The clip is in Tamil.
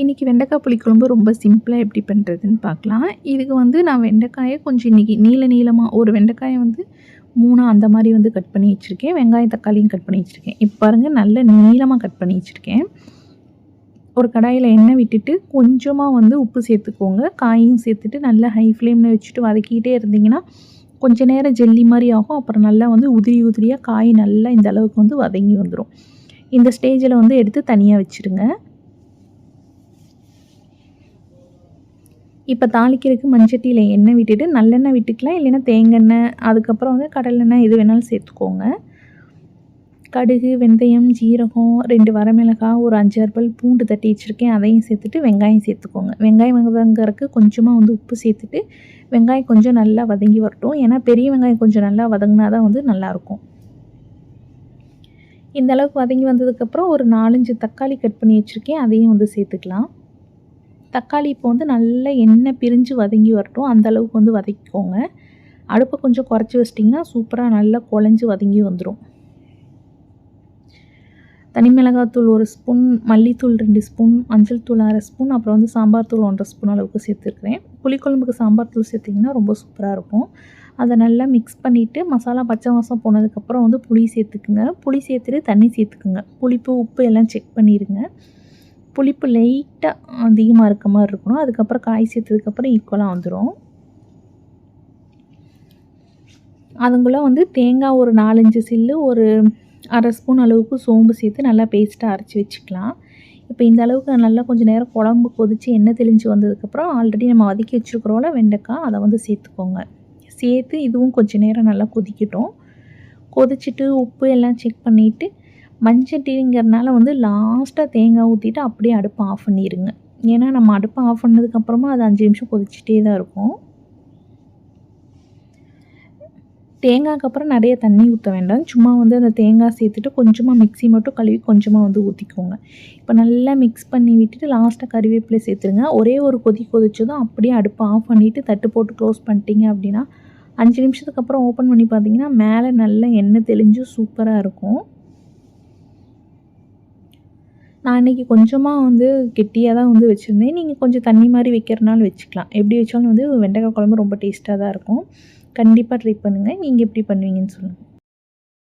இன்றைக்கி வெண்டைக்காய் புளிக்குழம்பு ரொம்ப சிம்பிளாக எப்படி பண்ணுறதுன்னு பார்க்கலாம். இதுக்கு வந்து நான் வெண்டைக்காயை கொஞ்சம் இன்றைக்கி நீள நீளமாக ஒரு வெண்டைக்காயை வந்து மூணாக அந்த மாதிரி வந்து கட் பண்ணி வச்சுருக்கேன். வெங்காயம் தக்காளியும் கட் பண்ணி வச்சுருக்கேன். இப்போ பாருங்கள் நல்ல நீளமாக கட் பண்ணி வச்சுருக்கேன். ஒரு கடாயில் எண்ணெய் விட்டுட்டு கொஞ்சமாக வந்து உப்பு சேர்த்துக்கோங்க. காயும் சேர்த்துட்டு நல்லா ஹை ஃப்ளேமில் வச்சுட்டு வதக்கிக்கிட்டே இருந்தீங்கன்னா கொஞ்சம் நேரம் ஜெல்லி மாதிரி ஆகும். அப்புறம் நல்லா வந்து உதிரி உதிரியாக காய் நல்லா இந்த அளவுக்கு வந்து வதங்கி வந்துடும் இந்த ஸ்டேஜில் வந்து எடுத்து தனியாக வச்சுருங்க. இப்போ தாளிக்கிறதுக்கு மஞ்சட்டியில் எண்ணெய் விட்டுட்டு நல்லெண்ணெய் விட்டுக்கலாம். இல்லைன்னா தேங்காய் அதுக்கப்புறம் வந்து கடலெண்ணெய் எது வேணாலும் சேர்த்துக்கோங்க. கடுகு வெந்தயம் ஜீரகம் ரெண்டு வரமிளகாய் ஒரு அஞ்சாறு பல் பூண்டு தட்டி வச்சுருக்கேன். அதையும் சேர்த்துட்டு வெங்காயம் சேர்த்துக்கோங்க. வெங்காயம் வதங்கறதுக்கு கொஞ்சமாக வந்து உப்பு சேர்த்துட்டு வெங்காயம் கொஞ்சம் நல்லா வதங்கி வரட்டும். ஏன்னா பெரிய வெங்காயம் கொஞ்சம் நல்லா வதங்கினா தான் வந்து நல்லாயிருக்கும். இந்த அளவுக்கு வதங்கி வந்ததுக்கப்புறம் ஒரு நாலஞ்சு தக்காளி கட் பண்ணி வச்சுருக்கேன். அதையும் வந்து சேர்த்துக்கலாம். தக்காளி இப்போ வந்து நல்லா எண்ணெய் பிரிஞ்சு வதங்கி வரட்டும். அந்தளவுக்கு வந்து வதக்கிக்கோங்க. அடுப்பை கொஞ்சம் குறைச்சி வச்சிட்டிங்கன்னா சூப்பராக நல்லா குழஞ்சி வதங்கி வந்துடும் தனி மிளகாத்தூள் ஒரு ஸ்பூன் மல்லித்தூள் ரெண்டு ஸ்பூன் மஞ்சள் தூள் அரை ஸ்பூன் அப்புறம் வந்து சாம்பார் தூள் ஒன்றரை ஸ்பூன் அளவுக்கு சேர்த்துருக்குறேன். புளிக்குழம்புக்கு சாம்பார் தூள் சேர்த்திங்கன்னா ரொம்ப சூப்பராக இருக்கும். அதை நல்லா மிக்ஸ் பண்ணிவிட்டு மசாலா பச்சை மாதம் போனதுக்கப்புறம் வந்து புளி சேர்த்துக்குங்க. புளி சேர்த்துட்டு தண்ணி சேர்த்துக்குங்க. புளிப்பு உப்பு எல்லாம் செக் பண்ணிடுங்க புளிப்பு லைட்டாக அதிகமாக இருக்க மாதிரி இருக்கணும். அதுக்கப்புறம் காய் சேர்த்ததுக்கப்புறம் ஈக்குவலாக வந்துடும் அதுங்குள்ளே வந்து தேங்காய் ஒரு நாலஞ்சு சில்லு ஒரு அரை ஸ்பூன் அளவுக்கு சோம்பு சேர்த்து நல்லா பேஸ்ட்டாக அரைச்சி வச்சுக்கலாம். இப்போ இந்த அளவுக்கு நல்லா கொஞ்சம் நேரம் குழம்பு கொதித்து எண்ணெய் தெளிஞ்சு வந்ததுக்கப்புறம் ஆல்ரெடி நம்ம வதக்கி வச்சுருக்குறோம்ல வெண்டைக்காய் அதை வந்து சேர்த்துக்கோங்க. சேர்த்து இதுவும் கொஞ்சம் நேரம் நல்லா கொதிக்கட்டும். கொதிச்சுட்டு உப்பு எல்லாம் செக் பண்ணிவிட்டு மண்சட்டிங்கிறனால வந்து லாஸ்ட்டாக தேங்காய் ஊற்றிட்டு அப்படியே அடுப்பை ஆஃப் பண்ணிடுங்க ஏன்னா நம்ம அடுப்பை ஆஃப் பண்ணதுக்கப்புறமா அது அஞ்சு நிமிஷம் கொதிச்சுட்டே தான் இருக்கும். தேங்காய்க்கு அப்புறம் நிறைய தண்ணி ஊற்ற வேண்டாம். சும்மா வந்து அந்த தேங்காய் சேர்த்துட்டு கொஞ்சமாக மிக்ஸி மட்டும் கழுவி கொஞ்சமாக வந்து ஊற்றிக்கோங்க இப்போ நல்லா மிக்ஸ் பண்ணி விட்டுட்டு லாஸ்ட்டாக கறிவேப்பிலை சேர்த்துருங்க. ஒரே ஒரு கொதி கொதிச்சதும் அப்படியே அடுப்பை ஆஃப் பண்ணிவிட்டு தட்டு போட்டு க்ளோஸ் பண்ணிட்டீங்க அப்படின்னா அஞ்சு நிமிஷத்துக்கு அப்புறம் ஓப்பன் பண்ணி பார்த்தீங்கன்னா மேலே நல்லா எண்ணெய் தெளிஞ்சு சூப்பராக இருக்கும். நான் இன்றைக்கி கொஞ்சமாக வந்து கெட்டியாக தான் வந்து வச்சுருந்தேன். நீங்கள் கொஞ்சம் தண்ணி மாதிரி வைக்கிறனாலும் வச்சுக்கலாம். எப்படி வச்சாலும் வந்து வெண்டைக்காய் குழம்பு ரொம்ப டேஸ்ட்டாக தான் இருக்கும். கண்டிப்பாக ட்ரை பண்ணுங்கள் நீங்கள் எப்படி பண்ணுவீங்கன்னு சொல்லுங்கள்